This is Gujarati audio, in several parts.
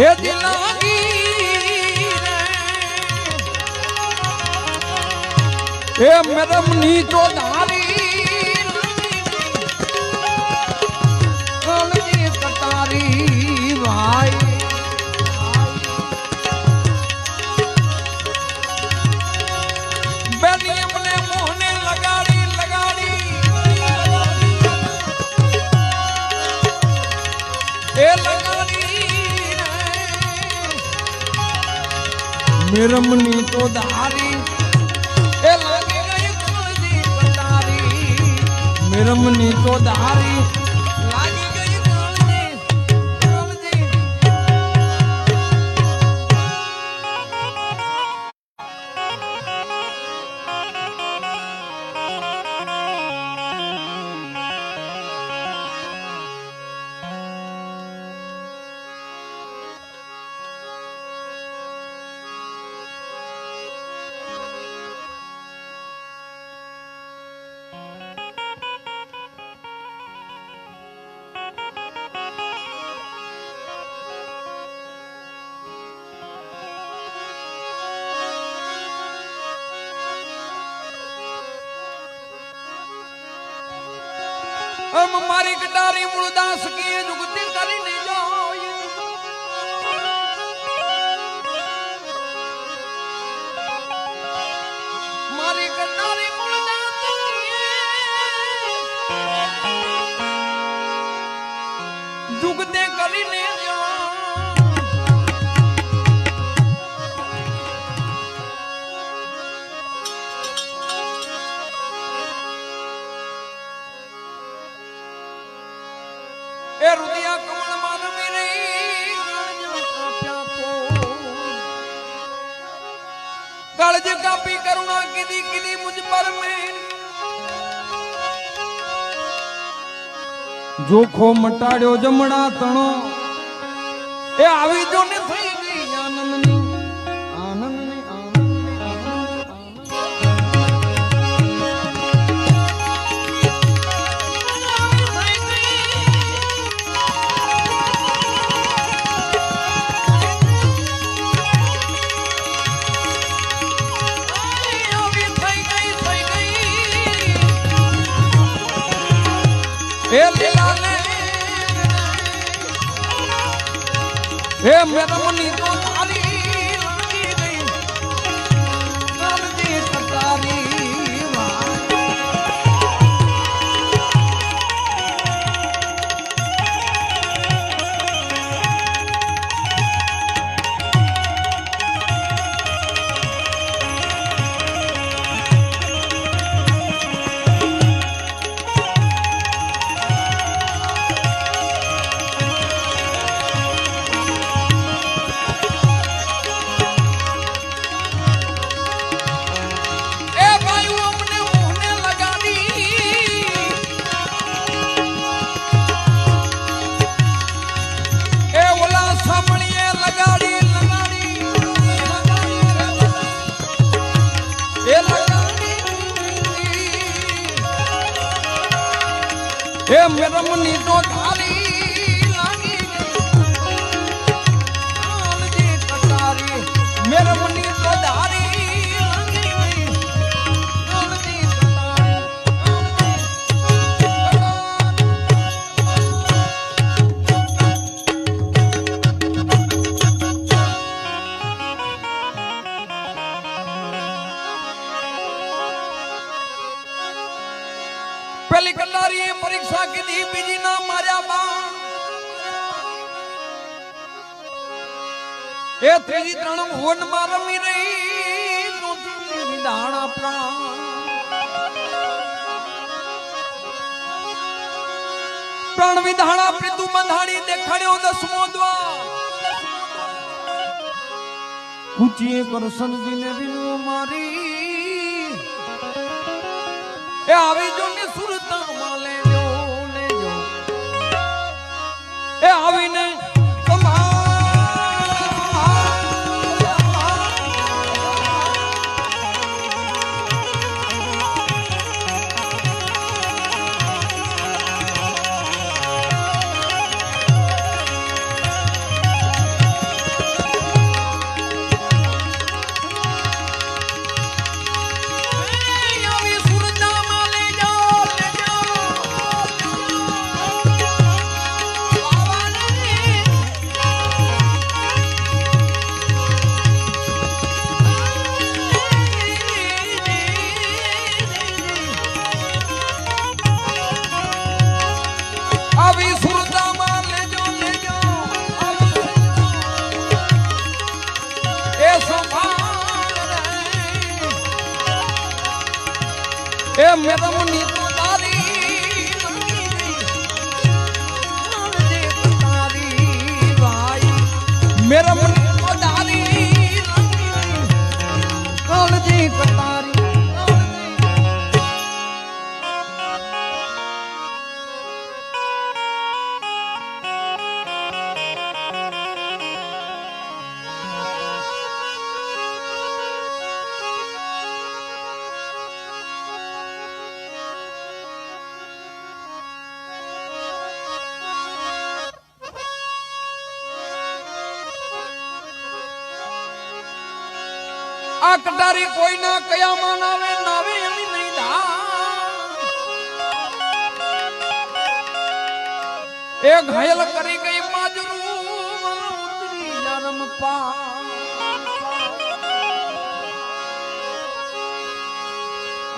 હે દિલાગી રે. હે મેરમની તો મેરમની તો ધારી. એ લાગી ગઈ તો ધારી. મારી કટારી મૂળદાસ કીએ જુગતી કરીને જાઓ મારી કટારી મૂળદાસ જુગતે કરીને કાળજ કાપી करुणा કીધી કીધી मुझ पर જોખો મટાડ્યો જમણા તણો એ આવી જો ને થઈ હે મેરમની પેલી પરીક્ષા કીધી, બીજી ના માર્યા બા એ ત્રીજી ત્રણ ભુવનમાં રમી રહી ચોથી વિધાન આપણા પ્રાણ વિધાણા પ્રીતુ બંધાણી દેખાડ્યો દસમો દ્વાર. કુચીએ કરશનજીને વિનુ મારી. એ આવી જો ને સુરતમાં લેજો એ આવીને આ કટારી કોઈના કયામાં નાવે નાવે એની નહીં ધા એ ઘાયલ કરી ગઈ માજરૂ ઉતરી જન્મ પા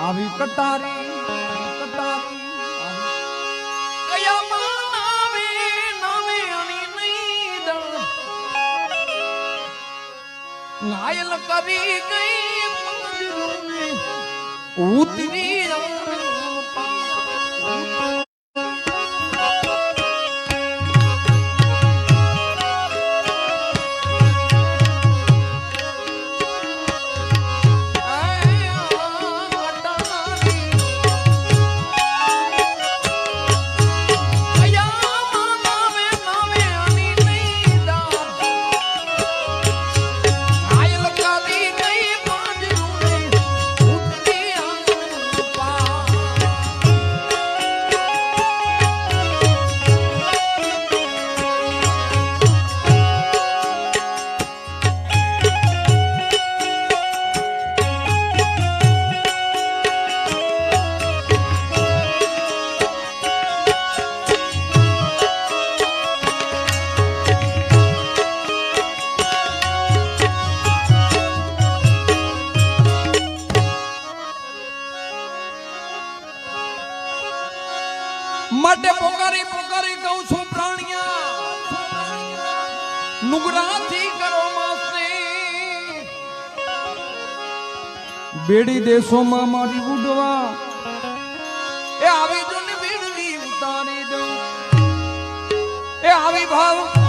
આવી કટારી કટારી ઘાયલ કરી ગઈ ઉતરી બેડી દેશોમાં મારી ઉડવા. એ આવી જો ને બેડડી ઉતારી દઉં. એ આવી ભાવ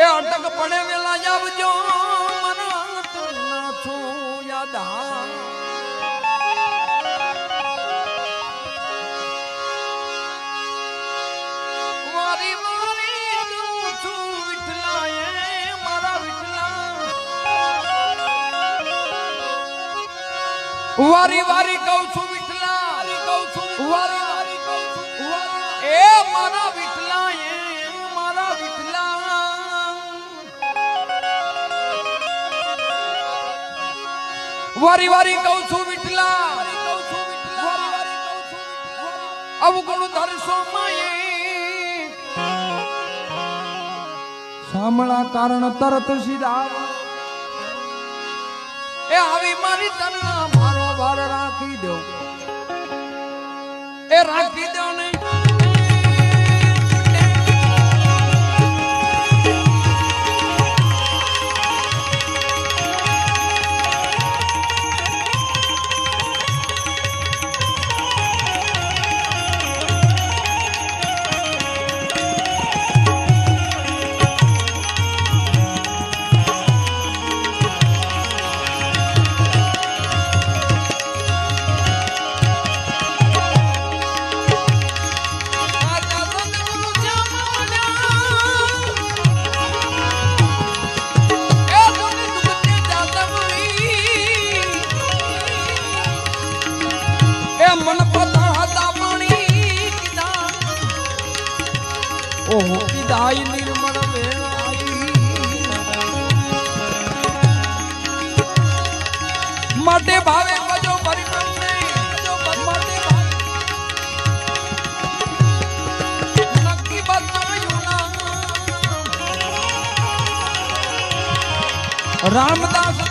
એ અટક પડે વેલા જાવજો, મના ના છો યાદ વિઠલા. વારી વારી કહું છું વિઠલા, વારી વારી કહું છું એ મારા વિઠલા. વારી વારી કહું છું વિઠલા. અવગુણ ધરશો માયે? સાંભળા કારણ તરત સીધા એ આવી મારી તન મારો ભાર રાખી દો એ રાખી દો ને રામદાસ